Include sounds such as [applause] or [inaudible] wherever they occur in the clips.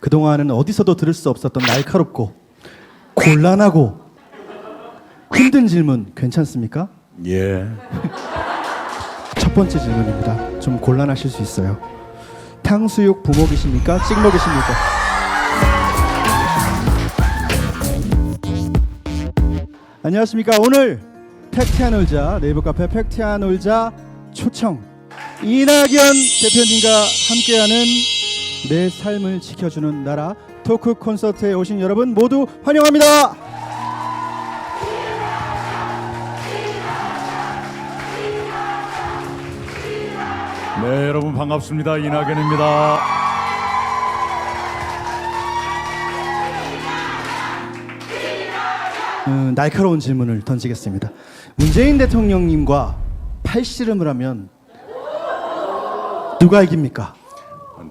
그동안은 어디서도 들을 수 없었던 날카롭고 곤란하고 힘든 질문 괜찮습니까? 예. [laughs] 첫 번째 질문입니다. 좀 곤란하실 수 있어요. 탕수육 부먹이십니까? 찍먹이십니까? 안녕하십니까. 오늘 팩트한 놀자 네이버 카페 팩트한 놀자 초청 이낙연 대표님과 함께하는 내 삶을 지켜주는 나라 토크 콘서트에 오신 여러분 모두 환영합니다. 네, 여러분 반갑습니다. 이낙연입니다. 음, 날카로운 질문을 던지겠습니다. 문재인 대통령님과 팔씨름을 하면 누가 이깁니까?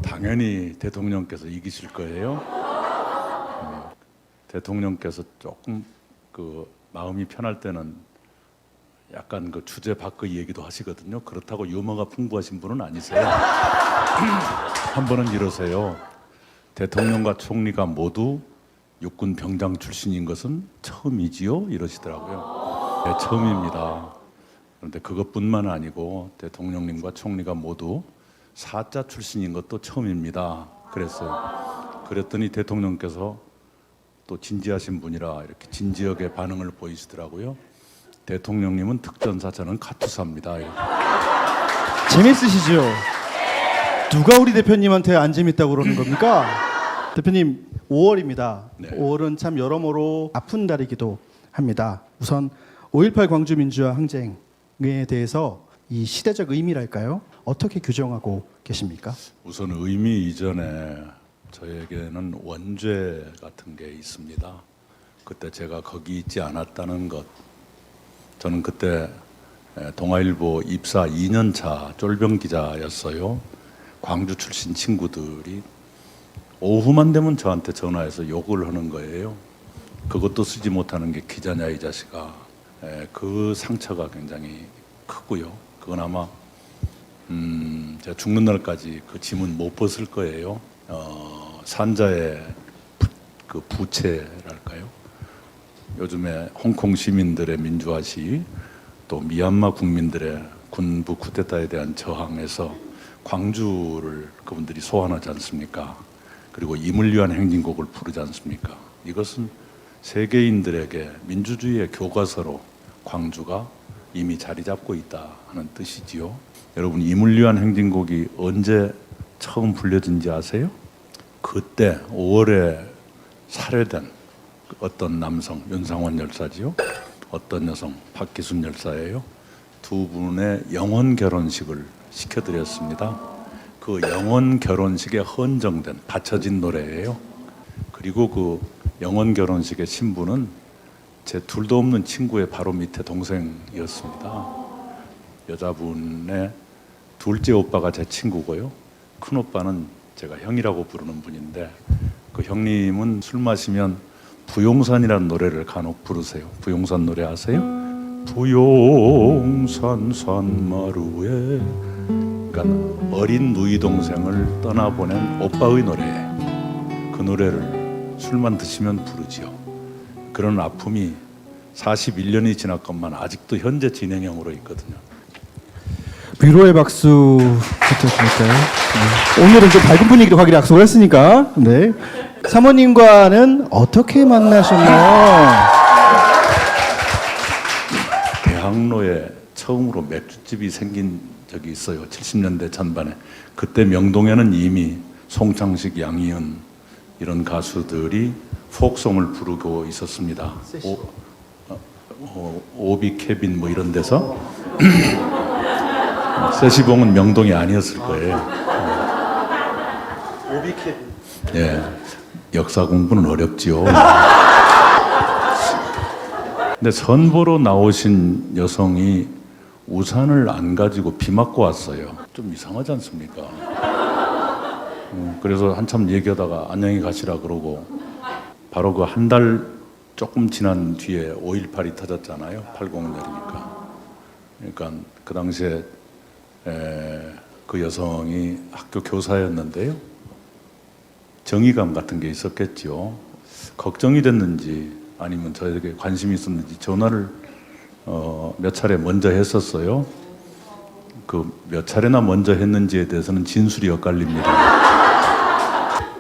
당연히 대통령께서 이기실 거예요. 음, 대통령께서 조금 그 마음이 편할 때는 약간 그 주제 밖의 얘기도 하시거든요. 그렇다고 유머가 풍부하신 분은 아니세요. [clears throat] 한 번은 이러세요. 대통령과 총리가 모두 육군 병장 출신인 것은 처음이지요? 이러시더라고요. 네, 처음입니다. 그런데 그것뿐만 아니고 대통령님과 총리가 모두 사자 출신인 것도 처음입니다. 그랬어요. 그랬더니 대통령께서 또 진지하신 분이라 이렇게 진지하게 반응을 보이시더라고요. 대통령님은 특전사 저는 카투사입니다. 재밌으시죠? 누가 우리 대표님한테 안 재밌다고 그러는 겁니까? 대표님 5월입니다. 네. 5월은 참 여러모로 아픈 달이기도 합니다. 우선 5.18 광주 민주화 항쟁에 대해서 이 시대적 의미랄까요? 어떻게 규정하고 계십니까? 우선 의미 이전에 저에게는 원죄 같은 게 있습니다. 그때 제가 거기 있지 않았다는 것. 저는 그때 에, 동아일보 입사 2년 차 쫄병 기자였어요. 광주 출신 친구들이 오후만 되면 저한테 전화해서 욕을 하는 거예요. 그것도 쓰지 못하는 게 기자냐 이 자식아. 에, 그 상처가 굉장히 크고요. 그건 아마 음, 제가 죽는 날까지 그 짐은 못 벗을 거예요. 어, 산자의 부, 그 부채랄까요? 요즘에 홍콩 시민들의 민주화 시, 또 미얀마 국민들의 군부 쿠데타에 대한 저항에서 광주를 그분들이 소환하지 않습니까? 그리고 임을 위한 행진곡을 부르지 않습니까? 이것은 세계인들에게 민주주의의 교과서로 광주가 이미 자리 잡고 있다 하는 뜻이지요. 여러분 위한 행진곡이 언제 처음 불려진지 아세요? 그때 5월에 살해된 그 어떤 남성 윤상원 열사지요. 어떤 여성 박기순 열사예요. 두 분의 영혼 결혼식을 시켜드렸습니다. 그 영혼 결혼식에 헌정된 바쳐진 노래예요. 그리고 그 영혼 결혼식의 신부는 제 둘도 없는 친구의 바로 밑에 동생이었습니다. 여자분의 둘째 오빠가 제 친구고요. 큰 오빠는 제가 형이라고 부르는 분인데 그 형님은 술 마시면 부용산이라는 노래를 간혹 부르세요. 부용산 노래 아세요? 부용산 산마루에 그러니까 어린 누이 동생을 떠나보낸 오빠의 노래예요. 그 노래를 술만 드시면 부르지요. 그런 아픔이 41년이 지났건만 아직도 현재 진행형으로 있거든요. 위로의 박수 부탁드릴까요? 네. 오늘은 좀 밝은 분위기로 가기로 약속을 했으니까. 네. 사모님과는 어떻게 만나셨나요? 대학로에 처음으로 맥주집이 생긴 적이 있어요. 70년대 전반에. 그때 명동에는 이미 송창식, 양희은 이런 가수들이 포크송을 부르고 있었습니다. 오, 어, 어, 오비 케빈 뭐 이런 데서 [laughs] 세시봉은 명동이 아니었을 거예요. 오비케. 예, 역사 공부는 어렵지요. 근데 선보러 나오신 여성이 우산을 안 가지고 비 맞고 왔어요. 좀 이상하지 않습니까? 음, 그래서 한참 얘기하다가 안녕히 가시라 그러고 바로 그 한 달 조금 지난 뒤에 5.18이 터졌잖아요. 80년이니까. 그러니까 그 당시에 에, 그 여성이 학교 교사였는데요. 정의감 같은 게 있었겠죠. 걱정이 됐는지 아니면 저에게 관심이 있었는지 전화를 어, 몇 차례 먼저 했었어요. 그 몇 차례나 먼저 했는지에 대해서는 진술이 엇갈립니다.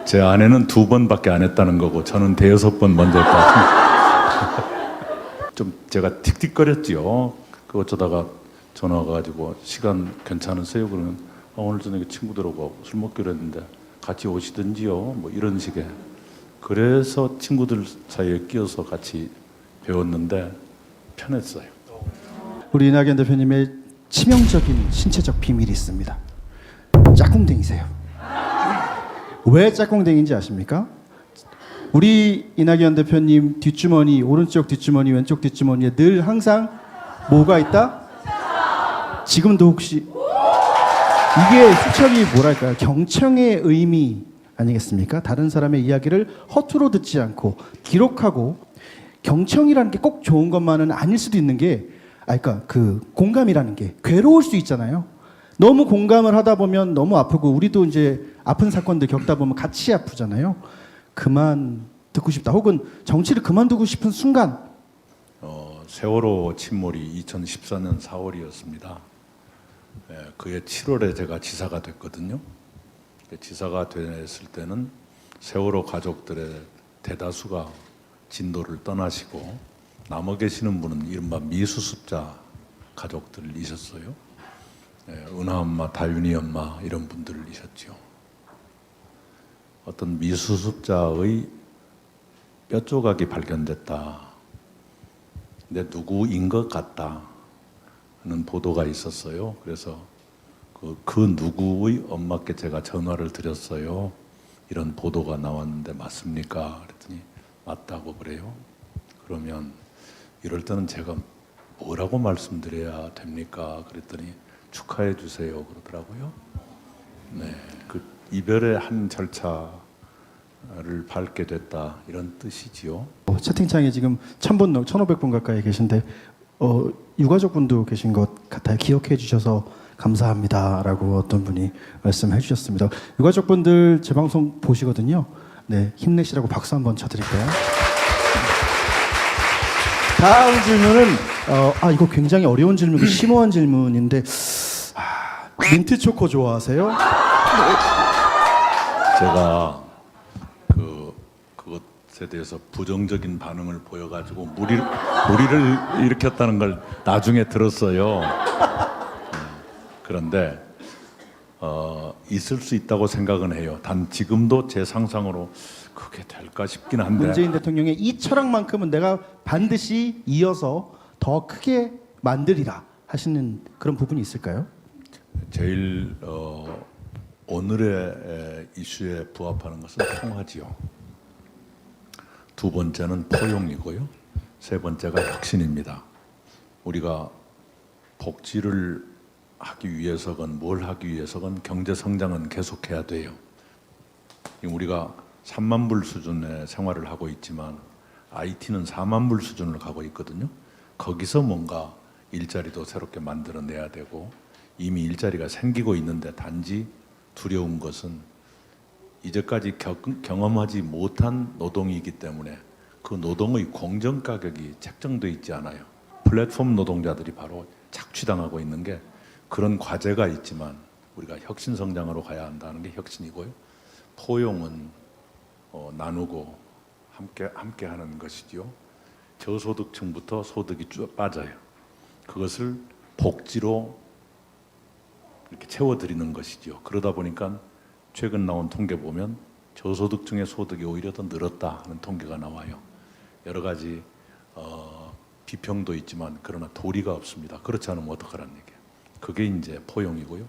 제 아내는 두 번밖에 안 했다는 거고 저는 대여섯 번 먼저 했다. [laughs] 좀 제가 틱틱거렸지요. 그 어쩌다가 전화가 가지고 시간 괜찮으세요? 그러면 아, 오늘 저녁에 친구들하고 술 먹기로 했는데 같이 오시든지요. 뭐 이런 식의. 그래서 친구들 사이에 끼어서 같이 배웠는데 편했어요. 우리 이낙연 대표님의 치명적인 신체적 비밀이 있습니다. 짝꿍댕이세요. 왜 짝꿍댕인지 아십니까? 우리 이낙연 대표님 뒷주머니 오른쪽 뒷주머니 왼쪽 뒷주머니에 늘 항상 뭐가 있다? 지금도 혹시 이게 수첩이 뭐랄까요? 경청의 의미 아니겠습니까? 다른 사람의 이야기를 허투루 듣지 않고 기록하고 경청이라는 게 꼭 좋은 것만은 아닐 수도 있는 게, 아, 그러니까 그 공감이라는 게 괴로울 수 있잖아요. 너무 공감을 하다 보면 너무 아프고 우리도 이제 아픈 사건들 겪다 보면 같이 아프잖아요. 그만 듣고 싶다. 혹은 정치를 그만두고 싶은 순간 어, 세월호 침몰이 2014년 4월이었습니다. 예, 그해 7월에 제가 지사가 됐거든요. 그 지사가 됐을 때는 세월호 가족들의 대다수가 진도를 떠나시고 남아 계시는 분은 이른바 미수습자 가족들이셨어요. 예, 은하 엄마, 다윤이 엄마 이런 분들이셨죠. 어떤 미수습자의 뼈 조각이 발견됐다. 근데 누구인 것 같다 하는 보도가 있었어요. 그래서 그, 그 누구의 엄마께 제가 전화를 드렸어요. 이런 보도가 나왔는데 맞습니까? 그랬더니 맞다고 그래요. 그러면 이럴 때는 제가 뭐라고 말씀드려야 됩니까? 그랬더니 축하해 주세요. 그러더라고요. 네, 그 이별의 한 절차를 밟게 됐다 이런 뜻이지요. 어, 채팅창에 지금 1000분, 넘 1500분 가까이 계신데 어, 유가족분도 계신 것 같아요. 기억해 주셔서 감사합니다라고 어떤 분이 말씀해 주셨습니다. 유가족분들 제 방송 보시거든요. 네, 힘내시라고 박수 한번 쳐드릴까요? 다음 질문은 어, 아 이거 굉장히 어려운 질문이고 심오한 질문인데 아, 민트 초코 좋아하세요? 제가 그 그것에 대해서 부정적인 반응을 보여가지고 무리 무리를 일으켰다는 걸 나중에 들었어요. 음, 그런데 어, 있을 수 있다고 생각은 해요. 단 지금도 제 상상으로 그게 될까 싶긴 한데 문재인 대통령의 이 철학만큼은 내가 반드시 이어서 더 크게 만들이라 하시는 그런 부분이 있을까요? 제일 어, 오늘의 에, 이슈에 부합하는 것은 평화지요. 두 번째는 포용이고요. 세 번째가 혁신입니다. 우리가 복지를 하기 위해서건 뭘 하기 위해서건 경제 성장은 계속해야 돼요. 우리가 3만 불 수준의 생활을 하고 있지만 IT는 4만 불 수준으로 가고 있거든요. 거기서 뭔가 일자리도 새롭게 만들어내야 되고 이미 일자리가 생기고 있는데 단지 두려운 것은 이제까지 겪, 경험하지 못한 노동이기 때문에 그 노동의 공정 가격이 책정돼 있지 않아요. 플랫폼 노동자들이 바로 착취당하고 있는 게 그런 과제가 있지만 우리가 혁신 성장으로 가야 한다는 게 혁신이고요. 포용은 어, 나누고 함께 함께 하는 것이지요. 저소득층부터 소득이 쭉 빠져요. 그것을 복지로 이렇게 채워드리는 것이죠. 그러다 보니까 최근 나온 통계 보면 저소득층의 소득이 오히려 더 늘었다 하는 통계가 나와요. 여러 가지 어, 비평도 있지만 그러나 도리가 없습니다. 그렇지 않으면 어떡하라는 얘기예요. 그게 이제 포용이고요.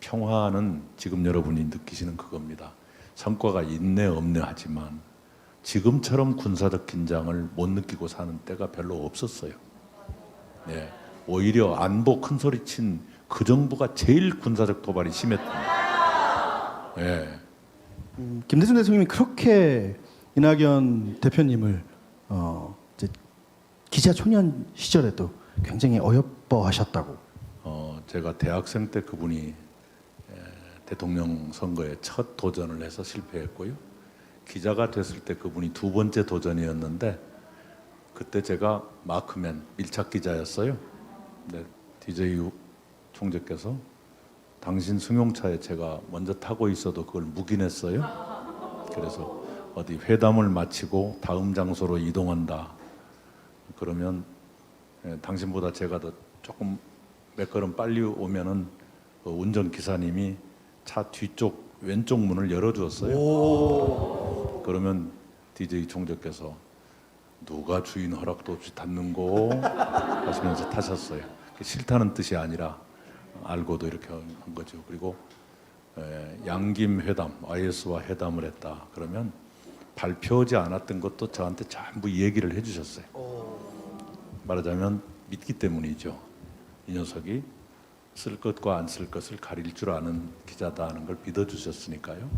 평화는 지금 여러분이 느끼시는 그겁니다. 성과가 있네 없네 하지만 지금처럼 군사적 긴장을 못 느끼고 사는 때가 별로 없었어요. 네, 오히려 안보 큰 소리 친 그 정부가 제일 군사적 도발이 심했다. 네, 음, 김대중 대통령이 그렇게 이낙연 대표님을 어, 기자 초년 시절에도 굉장히 어여뻐하셨다고. 어, 제가 대학생 때 그분이 에, 대통령 선거에 첫 도전을 해서 실패했고요. 기자가 됐을 때 그분이 두 번째 도전이었는데 그때 제가 마크맨 밀착 기자였어요. 네, DJ 총재께서 당신 승용차에 제가 먼저 타고 있어도 그걸 묵인했어요. 그래서 어디 회담을 마치고 다음 장소로 이동한다. 그러면 예, 당신보다 제가 더 조금 몇 걸음 빨리 오면은 그 운전 기사님이 차 뒤쪽 왼쪽 문을 열어주었어요. 그러면 DJ 총재께서 누가 주인 허락도 없이 닫는고 하시면서 타셨어요. 싫다는 뜻이 아니라 알고도 이렇게 한 거죠. 그리고 에, 양김 회담, IS와 회담을 했다. 그러면 발표하지 않았던 것도 저한테 전부 얘기를 해주셨어요. 말하자면 믿기 때문이죠. 이 녀석이 쓸 것과 안 쓸 것을 가릴 줄 아는 기자다 하는 걸 믿어주셨으니까요.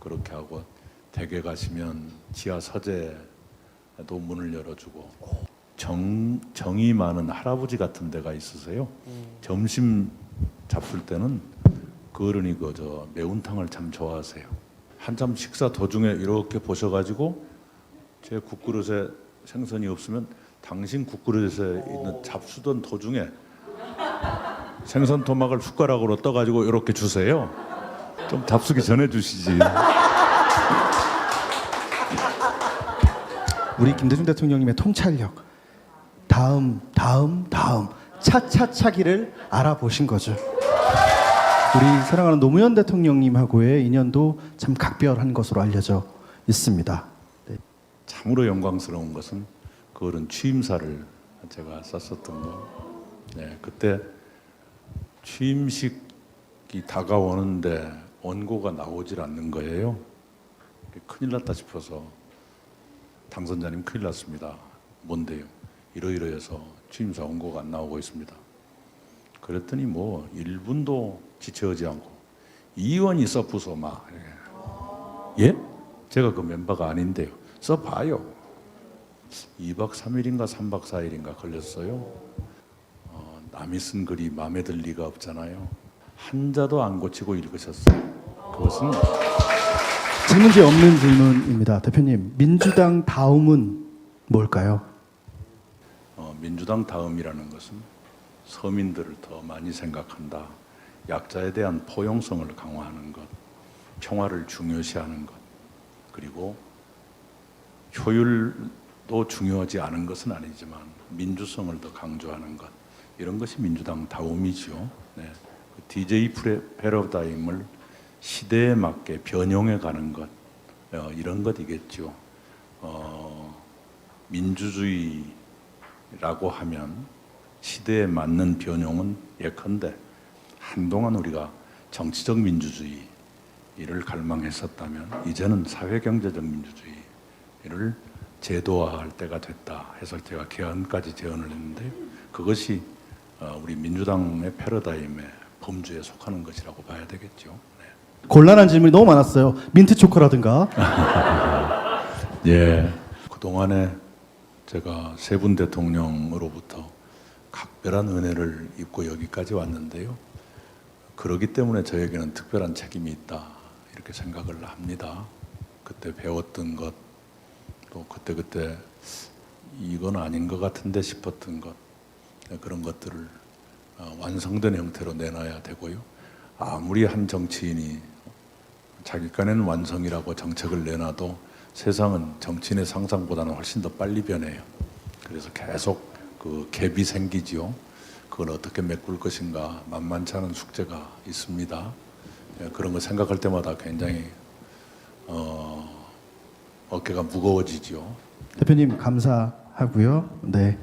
그렇게 하고 댁에 가시면 지하 서재도 문을 열어주고 정, 정이 많은 할아버지 같은 데가 있으세요. 점심 잡술 때는 그 어른이 그 저 매운탕을 참 좋아하세요. 한참 식사 도중에 이렇게 보셔가지고 제 국그릇에 생선이 없으면 당신 국그릇에 있는 잡수던 도중에 생선 토막을 숟가락으로 떠가지고 이렇게 주세요. 좀 잡수기 전에 주시지. 우리 김대중 대통령님의 통찰력 다음 다음 다음 차차차기를 알아보신 거죠. 우리 사랑하는 노무현 대통령님하고의 인연도 참 각별한 것으로 알려져 있습니다. 네. 참으로 영광스러운 것은 그 어른 취임사를 제가 썼었던 거. 네, 그때 취임식이 다가오는데 원고가 나오질 않는 거예요. 큰일 났다 싶어서 당선자님 큰일 났습니다. 뭔데요? 이러이러해서 취임사 원고가 안 나오고 있습니다. 그랬더니 뭐 1분도 지체하지 않고 이원이 써부서 막 예? 제가 그 멤버가 아닌데요. 써봐요. 2박 3일인가 3박 4일인가 걸렸어요. 어, 남이 쓴 글이 마음에 들 리가 없잖아요. 한자도 안 고치고 읽으셨어요. 그것은 질문지 없는 질문입니다. 대표님, 민주당 다음은 뭘까요? 어, 민주당 다음이라는 것은 서민들을 더 많이 생각한다. 약자에 대한 포용성을 강화하는 것, 평화를 중요시하는 것, 그리고 효율도 중요하지 않은 것은 아니지만 민주성을 더 강조하는 것 이런 것이 민주당 다움이죠. 네. 그 DJ 프레- 패러다임을 시대에 맞게 변형해 가는 것 어, 이런 것이겠죠. 어, 민주주의라고 하면 시대에 맞는 변형은 예컨대 한동안 우리가 정치적 민주주의를 갈망했었다면 이제는 사회경제적 민주주의를 제도화할 때가 됐다 해서 제가 개헌까지 제언을 했는데 그것이 어, 우리 민주당의 패러다임의 범주에 속하는 것이라고 봐야 되겠죠. 네. 곤란한 질문이 너무 많았어요. 민트 초코라든가. [laughs] 예. 그동안에 제가 세 분 대통령으로부터 각별한 은혜를 입고 여기까지 왔는데요. 그러기 때문에 저에게는 특별한 책임이 있다. 이렇게 생각을 합니다. 그때 배웠던 것, 또 그때 그때 이건 아닌 것 같은데 싶었던 것, 그런 것들을 어, 완성된 형태로 내놔야 되고요. 아무리 한 정치인이 자기 깐에는 완성이라고 정책을 내놔도 세상은 정치인의 상상보다는 훨씬 더 빨리 변해요. 그래서 계속 그 갭이 생기지요. 그걸 어떻게 메꿀 것인가 만만치 않은 숙제가 있습니다. 예, 그런 거 생각할 때마다 굉장히 어, 어깨가 무거워지죠. 대표님 감사하고요. 네.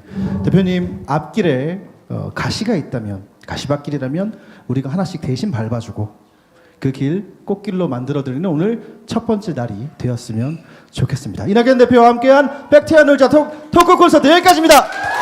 대표님 앞길에 어, 가시가 있다면 가시밭길이라면 우리가 하나씩 대신 밟아주고 그 길 꽃길로 만들어드리는 오늘 첫 번째 날이 되었으면 좋겠습니다. 이낙연 대표와 함께한 백티아 놀자 톡, 토크 콘서트 여기까지입니다.